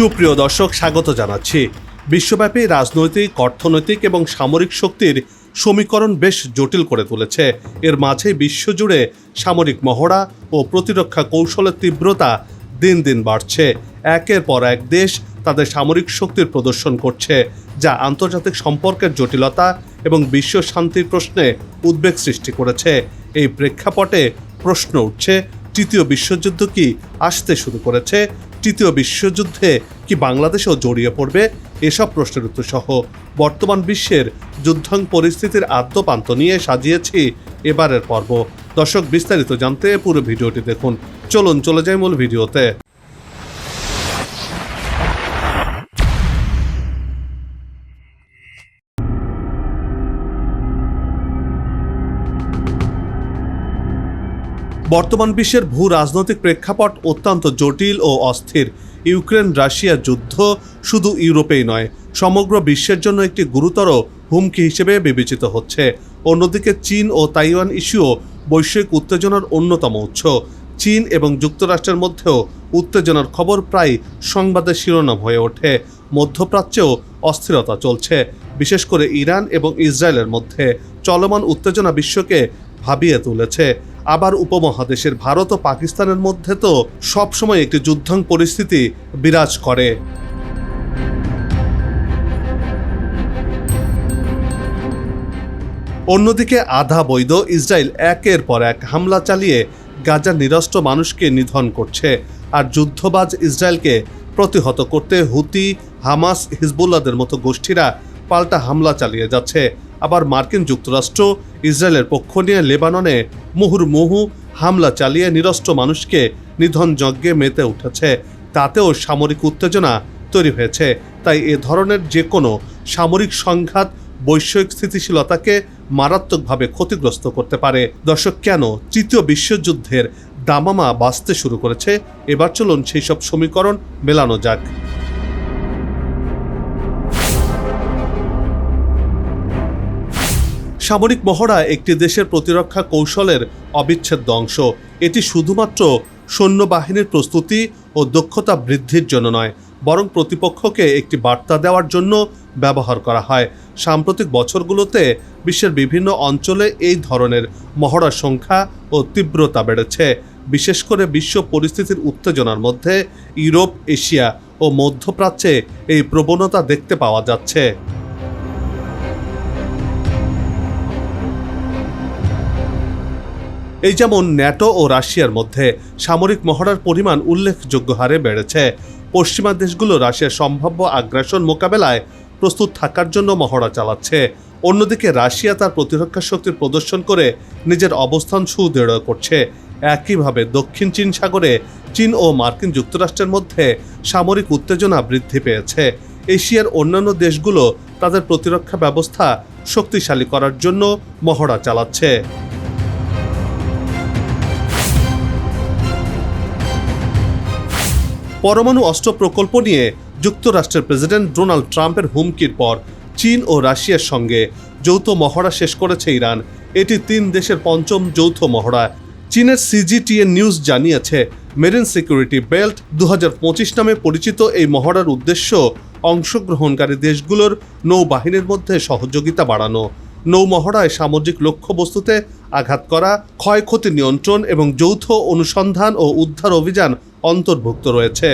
সুপ্রিয় দর্শক, স্বাগত জানাচ্ছি। বিশ্বব্যাপী রাজনৈতিক, অর্থনৈতিক এবং সামরিক শক্তির সমীকরণ বেশ জটিল করে তুলেছে। এর মাঝে বিশ্বজুড়ে সামরিক মহড়া ও প্রতিরক্ষা কৌশলের তীব্রতা দিন দিন বাড়ছে। একের পর এক দেশ তাদের সামরিক শক্তির প্রদর্শন করছে, যা আন্তর্জাতিক সম্পর্কের জটিলতা এবং বিশ্ব শান্তির প্রশ্নে উদ্বেগ সৃষ্টি করেছে। এই প্রেক্ষাপটে প্রশ্ন উঠছে, তৃতীয় বিশ্বযুদ্ধ কি আসতে শুরু করেছে তৃতীয় বিশ্বযুদ্ধে কি বাংলাদেশেও জড়িয়ে পড়বে? এসব প্রশ্নের উত্তর সহ বর্তমান বিশ্বের যুদ্ধাং পরিস্থিতির আদ্যপান্ত নিয়ে সাজিয়েছি এবারের পর্ব। দর্শক, বিস্তারিত জানতে পুরো ভিডিওটি দেখুন। চলুন, চলে যাই মূল ভিডিওতে। বর্তমান বিশ্বের ভূ রাজনৈতিক প্রেক্ষাপট অত্যন্ত জটিল ও অস্থির। ইউক্রেন রাশিয়া যুদ্ধ শুধু ইউরোপেই নয়, সমগ্র বিশ্বের জন্য একটি গুরুতর হুমকি হিসেবে বিবেচিত হচ্ছে। অন্যদিকে চীন ও তাইওয়ান ইস্যুও বৈশ্বিক উত্তেজনার অন্যতম উৎস। চীন এবং যুক্তরাষ্ট্রের মধ্যেও উত্তেজনার খবর প্রায় সংবাদের শিরোনাম হয়ে ওঠে। মধ্যপ্রাচ্যেও অস্থিরতা চলছে, বিশেষ করে ইরান এবং ইসরায়েলের মধ্যে। চলমান উত্তেজনা বিশ্বকে ভাবিয়ে তুলেছে। আবার উপমহাদেশের ভারত ও পাকিস্তানের মধ্যে তো সবসময় একটি যুদ্ধাং পরিস্থিতি বিরাজ করে। অন্যদিকে আধা বৈধ ইসরায়েল একের পর এক হামলা চালিয়ে গাজার নিরস্ত্র মানুষকে নিধন করছে আর যুদ্ধবাজ ইসরায়েলকে প্রতিহত করতে হুতি, হামাস হিজবুল্লাদের মতো গোষ্ঠীরা পাল্টা হামলা চালিয়ে যাচ্ছে। আবার মার্কিন যুক্তরাষ্ট্র, ইসরায়েলের পক্ষ নিয়ে লেবাননে মুহুর্মুহু হামলা চালিয়ে নিরস্ত্র মানুষকে নিধন যজ্ঞে মেতে উঠেছে। তাতেও সামরিক উত্তেজনা তৈরি হয়েছে। তাই এ ধরনের যে কোনো সামরিক সংঘাত বৈষয়িক স্থিতিশীলতাকে মারাত্মকভাবে ক্ষতিগ্রস্ত করতে পারে। দর্শক, কেন তৃতীয় বিশ্বযুদ্ধের দামামা বাঁচতে শুরু করেছে? এবার চলুন সেই সব সমীকরণ মেলানো যাক। সামরিক মহড়া একটি দেশের প্রতিরক্ষা কৌশলের অবিচ্ছেদ্য অংশ। এটি শুধুমাত্র সৈন্যবাহিনীর প্রস্তুতি ও দক্ষতা বৃদ্ধির জন্য নয়, বরং প্রতিপক্ষকে একটি বার্তা দেওয়ার জন্য ব্যবহার করা হয়। সাম্প্রতিক বছরগুলোতে বিশ্বের বিভিন্ন অঞ্চলে এই ধরনের মহড়ার সংখ্যা ও তীব্রতা বেড়েছে। বিশেষ করে বিশ্ব পরিস্থিতির উত্তেজনার মধ্যে ইউরোপ, এশিয়া ও মধ্যপ্রাচ্যে এই প্রবণতা দেখতে পাওয়া যাচ্ছে। এই যেমন ন্যাটো ও রাশিয়ার মধ্যে সামরিক মহড়ার পরিমাণ উল্লেখযোগ্য হারে বেড়েছে। পশ্চিমা দেশগুলো রাশিয়ার সম্ভাব্য আগ্রাসন মোকাবেলায় প্রস্তুত থাকার জন্য মহড়া চালাচ্ছে। অন্যদিকে রাশিয়া তার প্রতিরক্ষা শক্তির প্রদর্শন করে নিজের অবস্থান সুদৃঢ় করছে। একইভাবে দক্ষিণ চীন সাগরে চীন ও মার্কিন যুক্তরাষ্ট্রের মধ্যে সামরিক উত্তেজনা বৃদ্ধি পেয়েছে। এশিয়ার অন্যান্য দেশগুলো তাদের প্রতিরক্ষা ব্যবস্থা শক্তিশালী করার জন্য মহড়া চালাচ্ছে। পরমাণু অস্ত্র প্রকল্প নিয়ে যুক্তরাষ্ট্রের প্রেসিডেন্ট ডোনাল্ড ট্রাম্পের হুমকির পর চীন ও রাশিয়ার সঙ্গে যৌথ মহড়া শেষ করেছে ইরান। এটি তিন দেশের পঞ্চম যৌথ মহড়া। চীনের সিজিটিএ নিউজ জানিয়েছে, মেরিন সিকিউরিটি বেল্ট দু হাজার পঁচিশ নামে পরিচিত এই মহড়ার উদ্দেশ্য অংশগ্রহণকারী দেশগুলোর নৌবাহিনীর মধ্যে সহযোগিতা বাড়ানো। নৌমহড়ায় সামুদ্রিক লক্ষ্যবস্তুতে আঘাত করা, ক্ষয়ক্ষতি নিয়ন্ত্রণ এবং যৌথ অনুসন্ধান ও উদ্ধার অভিযান অন্তর্ভুক্ত রয়েছে।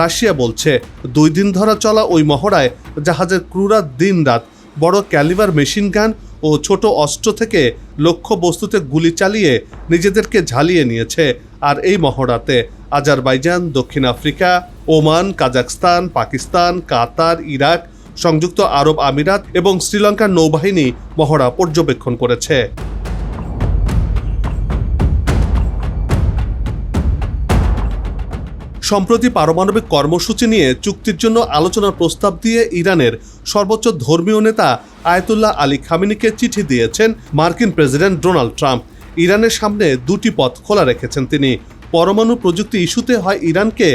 রাশিয়া বলছে, দুই দিন ধরা চলা ওই মহড়ায় জাহাজের ক্রুরা দিন রাত বড় ক্যালিভার মেশিন গান ও ছোট অস্ত্র থেকে লক্ষ্য বস্তুতে গুলি চালিয়ে নিজেদেরকে ঝালিয়ে নিয়েছে। আর এই মহড়াতে আজারবাইজান, দক্ষিণ Africa, Oman Kazakhstan Pakistan, Qatar, Iraq সংযুক্ত আরব আমিরাত এবং শ্রীলঙ্কার নৌবাহিনী মহড়া পর্যবেক্ষণ করেছে। সম্প্রতি পারমাণবিক কর্মসূচি নিয়ে চুক্তির জন্য আলোচনার প্রস্তাব দিয়ে ইরানের সর্বোচ্চ ধর্মীয় নেতা আয়তুল্লাহ আলী খামিনিকে চিঠি দিয়েছেন মার্কিন প্রেসিডেন্ট ডোনাল্ড ট্রাম্প। ইরানের সামনে দুটি পথ খোলা রেখেছেন তিনি। পরমাণু প্রযুক্তি ইস্যুতে হয় ইরানকে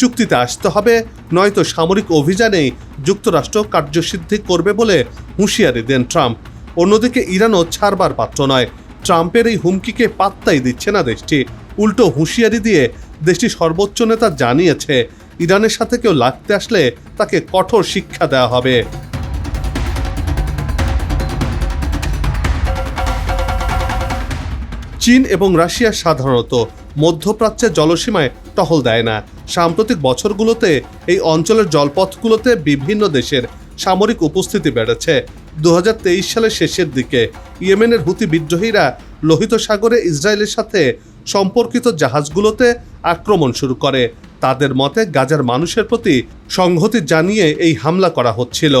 চুক্তিতে আসতে হবে, নয়তো সামরিক অভিযানেই যুক্তরাষ্ট্র কার্যসিদ্ধি করবে বলে হুঁশিয়ারি দেন ট্রাম্প। অন্যদিকে ইরানও ছাড়বার পাত্র নয়। ট্রাম্পের এই হুমকিকে পাত্তাই দিচ্ছে না দেশটি। উল্টো হুঁশিয়ারি দিয়ে দেশটি সর্বোচ্চ নেতা জানিয়েছে, ইরানের সাথে কেউ লাগতে আসলে তাকে কঠোর শিক্ষা দেওয়া হবে। চীন এবং রাশিয়া সাধারণত মধ্যপ্রাচ্যের জলসীমায় টহল দেয় না। সাম্প্রতিক বছরগুলোতে এই অঞ্চলের জলপথগুলোতে বিভিন্ন দেশের সামরিক উপস্থিতি বেড়েছে। দু হাজার তেইশ সালের শেষের দিকে ইয়েমেনের হুতি বিদ্রোহীরা লোহিত সাগরে ইসরায়েলের সাথে সম্পর্কিত জাহাজগুলোতে আক্রমণ শুরু করে। তাদের মতে গাজার মানুষের প্রতি সংহতি জানিয়ে এই হামলা করা হচ্ছিল।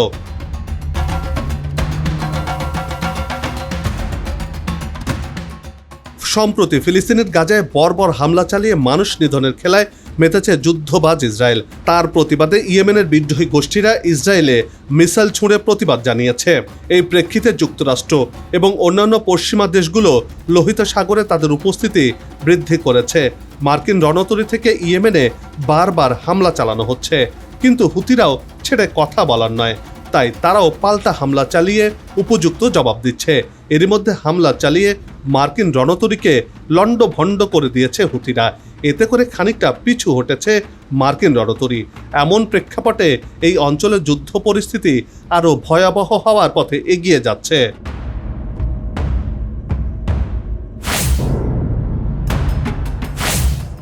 সম্প্রতি ফিলিস্তিনের গাজায় বর্বর হামলা চালিয়ে মানুষ নিধনের খেলায় মেতেছে যুদ্ধবাজ ইসরায়েল। তার প্রতিবাদে ইয়েমেনের বিদ্রোহী গোষ্ঠীরা ইসরায়েলে মিসাইল ছুঁড়ে প্রতিবাদ জানিয়েছে। এই প্রেক্ষিতে যুক্তরাষ্ট্র এবং অন্যান্য পশ্চিমা দেশগুলো লোহিত সাগরে তাদের উপস্থিতি বৃদ্ধি করেছে। মার্কিন রণতরী থেকে ইয়েমেনে বারবার হামলা চালানো হচ্ছে। কিন্তু হুতিরাও ছেড়ে কথা বলার নয়। তাই তারাও পাল্টা হামলা চালিয়ে উপযুক্ত জবাব দিচ্ছে। এর মধ্যে হামলা চালিয়ে মার্কিন রণতরীকে লণ্ডভণ্ড করে দিয়েছে হুতিরা। এতে করে খানিকটা পিছু হটেছে মার্কিন রণতরী। এমন প্রেক্ষাপটে এই অঞ্চলের যুদ্ধ পরিস্থিতি আরও ভয়াবহ হওয়ার পথে এগিয়ে যাচ্ছে।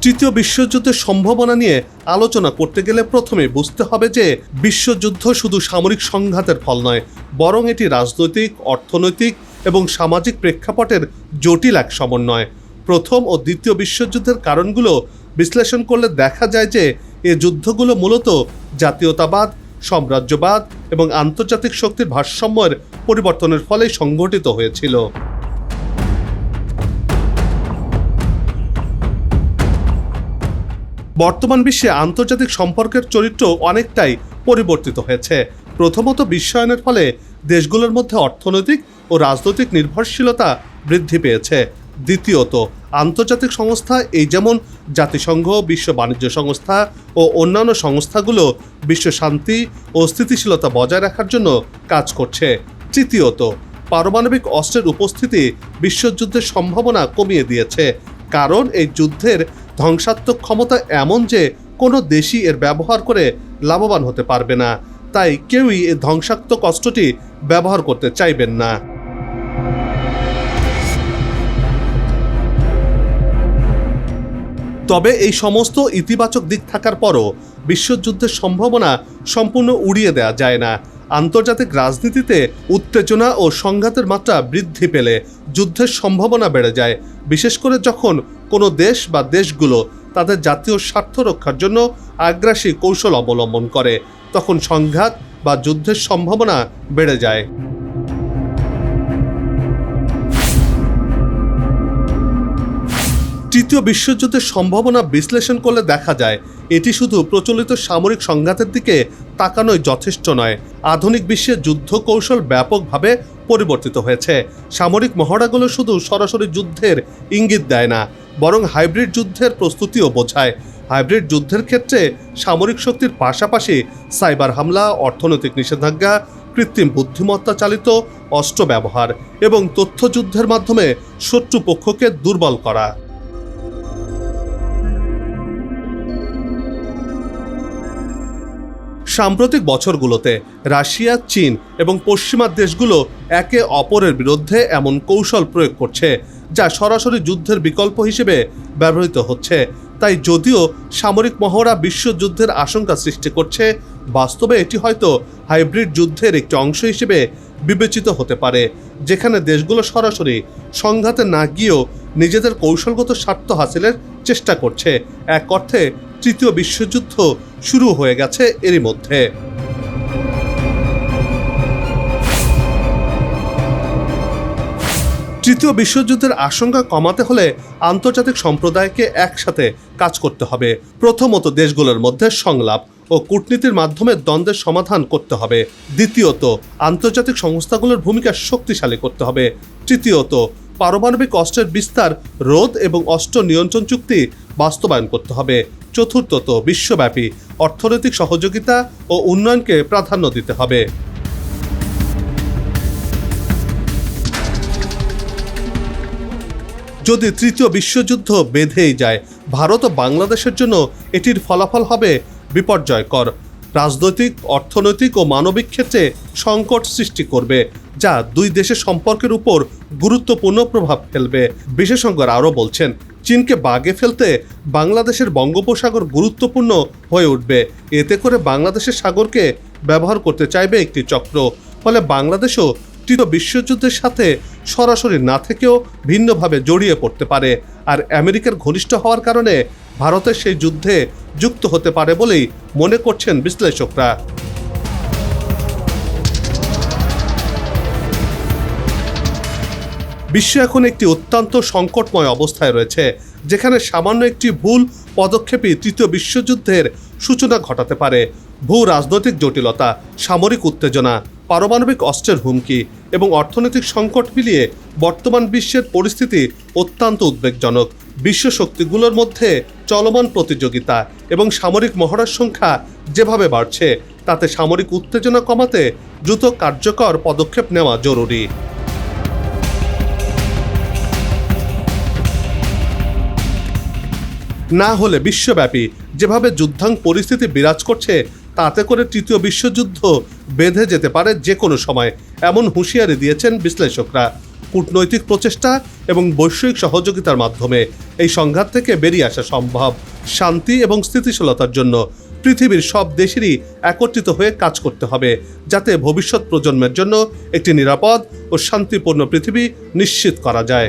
তৃতীয় বিশ্বযুদ্ধের সম্ভাবনা নিয়ে আলোচনা করতে গেলে প্রথমে বুঝতে হবে যে বিশ্বযুদ্ধ শুধু সামরিক সংঘাতের ফল নয়, বরং এটি রাজনৈতিক, অর্থনৈতিক এবং সামাজিক প্রেক্ষাপটের জটিল এক সমন্বয়। প্রথম ও দ্বিতীয় বিশ্বযুদ্ধের কারণগুলো বিশ্লেষণ করলে দেখা যায় যে এ যুদ্ধগুলো মূলত জাতীয়তাবাদ, সাম্রাজ্যবাদ এবং আন্তর্জাতিক শক্তির ভারসাম্যের পরিবর্তনের ফলেই সংঘটিত হয়েছিল। বর্তমান বিশ্বে আন্তর্জাতিক সম্পর্কের চরিত্র অনেকটাই পরিবর্তিত হয়েছে। প্রথমত বিশ্বায়নের ফলে দেশগুলোর মধ্যে অর্থনৈতিক ও রাজনৈতিক নির্ভরশীলতা বৃদ্ধি পেয়েছে। দ্বিতীয়ত, আন্তর্জাতিক সংস্থা এই যেমন জাতিসংঘ, বিশ্ব বাণিজ্য সংস্থা ও অন্যান্য সংস্থাগুলো বিশ্ব শান্তি ও স্থিতিশীলতা বজায় রাখার জন্য কাজ করছে। তৃতীয়ত, পারমাণবিক অস্ত্রের উপস্থিতি বিশ্বযুদ্ধের সম্ভাবনা কমিয়ে দিয়েছে। কারণ এই যুদ্ধের ধ্বংসাত্মক ক্ষমতা এমন যে কোনো দেশই এর ব্যবহার করে লাভবান হতে পারবে না। তাই কেউই এই ধ্বংসাত্মক অস্ত্রটি ব্যবহার করতে চাইবেন না। তবে এই সমস্ত ইতিবাচক দিক থাকার পরও বিশ্বযুদ্ধের সম্ভাবনা সম্পূর্ণ উড়িয়ে দেওয়া যায় না। আন্তর্জাতিক রাজনীতিতে উত্তেজনা ও সংঘাতের মাত্রা বৃদ্ধি পেলে যুদ্ধের সম্ভাবনা বেড়ে যায়। বিশেষ করে যখন কোনো দেশ বা দেশগুলো তাদের জাতীয় স্বার্থ রক্ষার জন্য আগ্রাসী কৌশল অবলম্বন করে, তখন সংঘাত বা যুদ্ধের সম্ভাবনা বেড়ে যায়। তৃতীয় বিশ্বযুদ্ধের সম্ভাবনা বিশ্লেষণ করলে দেখা যায়, এটি শুধু প্রচলিত সামরিক সংঘাতের দিকে তাকানোই যথেষ্ট নয়। আধুনিক বিশ্বে যুদ্ধ কৌশল ব্যাপকভাবে পরিবর্তিত হয়েছে। সামরিক মহড়াগুলো শুধু সরাসরি যুদ্ধের ইঙ্গিত দেয় না বরং হাইব্রিড যুদ্ধের প্রস্তুতিও বোঝায়। হাইব্রিড যুদ্ধের ক্ষেত্রে সামরিক শক্তির পাশাপাশি সাইবার হামলা, অর্থনৈতিক নিষেধাজ্ঞা, কৃত্রিম বুদ্ধিমত্তা চালিত অস্ত্র ব্যবহার এবং তথ্যযুদ্ধের মাধ্যমে শত্রুপক্ষকে দুর্বল করা। সাম্প্রতিক বছরগুলোতে রাশিয়া, চীন এবং পশ্চিমা দেশগুলো একে অপরের বিরুদ্ধে এমন কৌশল প্রয়োগ করছে। যা সরাসরি যুদ্ধের বিকল্প হিসেবে ব্যবহৃত হচ্ছে। তাই যদিও সামরিক মহড়া বিশ্বযুদ্ধের আশঙ্কা সৃষ্টি করছে, বাস্তবে এটি হয়তো হাইব্রিড যুদ্ধের একটি অংশ হিসেবে বিবেচিত হতে পারে, যেখানে দেশগুলো সরাসরি সংঘাতে না গিয়েও নিজেদের কৌশলগত স্বার্থ হাসিলের চেষ্টা করছে। এক অর্থে, তৃতীয় বিশ্বযুদ্ধ শুরু হয়ে গেছে এরই মধ্যে। তৃতীয় বিশ্বযুদ্ধের আশঙ্কা কমাতে হলে আন্তর্জাতিক সম্প্রদায়কে একসাথে কাজ করতে হবে। প্রথমত দেশগুলোর মধ্যে সংলাপ ও কূটনীতির মাধ্যমে দ্বন্দ্বের সমাধান করতে হবে। দ্বিতীয়ত, আন্তর্জাতিক সংস্থাগুলোর ভূমিকা শক্তিশালী করতে হবে। তৃতীয়ত, পারমাণবিক অস্ত্রের বিস্তার, রোধ এবং অস্ত্র নিয়ন্ত্রণ চুক্তি বাস্তবায়ন করতে হবে। চতুর্থত, বিশ্বব্যাপী অর্থনৈতিক সহযোগিতা ও উন্নয়নকে প্রাধান্য দিতে হবে। যদি তৃতীয় বিশ্বযুদ্ধ বেঁধেই যায়, ভারত ও বাংলাদেশের জন্য এটির ফলাফল হবে বিপর্যয়কর। রাজনৈতিক, অর্থনৈতিক ও মানবিক ক্ষেত্রে সংকট সৃষ্টি করবে, যা দুই দেশের সম্পর্কের উপর গুরুত্বপূর্ণ প্রভাব ফেলবে, বিশেষজ্ঞরা আরও বলছেন। চীনকে বাগে ফেলতে বাংলাদেশের বঙ্গোপসাগর গুরুত্বপূর্ণ হয়ে উঠবে। এতে করে বাংলাদেশের সাগরকে ব্যবহার করতে চাইবে একটি চক্র। ফলে বাংলাদেশও তৃতীয় বিশ্বযুদ্ধের সাথে সরাসরি না থেকেও ভিন্নভাবে জড়িয়ে পড়তে পারে। আর আমেরিকার ঘনিষ্ঠ হওয়ার কারণে ভারতের সেই যুদ্ধে যুক্ত হতে পারে বলেই মনে করছেন বিশ্লেষকরা। বিশ্ব এখন একটি অত্যন্ত সংকটময় অবস্থায় রয়েছে, যেখানে সামান্য একটি ভুল পদক্ষেপই তৃতীয় বিশ্বযুদ্ধের সূচনা ঘটাতে পারে। ভূ রাজনৈতিক জটিলতা, সামরিক উত্তেজনা, পারমাণবিক অস্ত্রের হুমকি এবং অর্থনৈতিক সংকট মিলিয়ে বর্তমান বিশ্বের পরিস্থিতি অত্যন্ত উদ্বেগজনক। বিশ্ব শক্তিগুলোর মধ্যে চলমান প্রতিযোগিতা এবং সামরিক মহড়ার সংখ্যা যেভাবে বাড়ছে, তাতে সামরিক উত্তেজনা কমাতে দ্রুত কার্যকর পদক্ষেপ নেওয়া জরুরি। না হলে বিশ্বব্যাপী যেভাবে যুদ্ধাং পরিস্থিতি বিরাজ করছে, তাতে করে তৃতীয় বিশ্বযুদ্ধ বেঁধে যেতে পারে যে কোনো সময়, এমন হুঁশিয়ারি দিয়েছেন বিশ্লেষকরা। কূটনৈতিক প্রচেষ্টা এবং বৈশ্বিক সহযোগিতার মাধ্যমে এই সংঘাত থেকে বেরিয়ে আসা সম্ভব শান্তি এবং স্থিতিশীলতার জন্য পৃথিবীর সব দেশেরই একত্রিত হয়ে কাজ করতে হবে, যাতে ভবিষ্যৎ প্রজন্মের জন্য একটি নিরাপদ ও শান্তিপূর্ণ পৃথিবী নিশ্চিত করা যায়।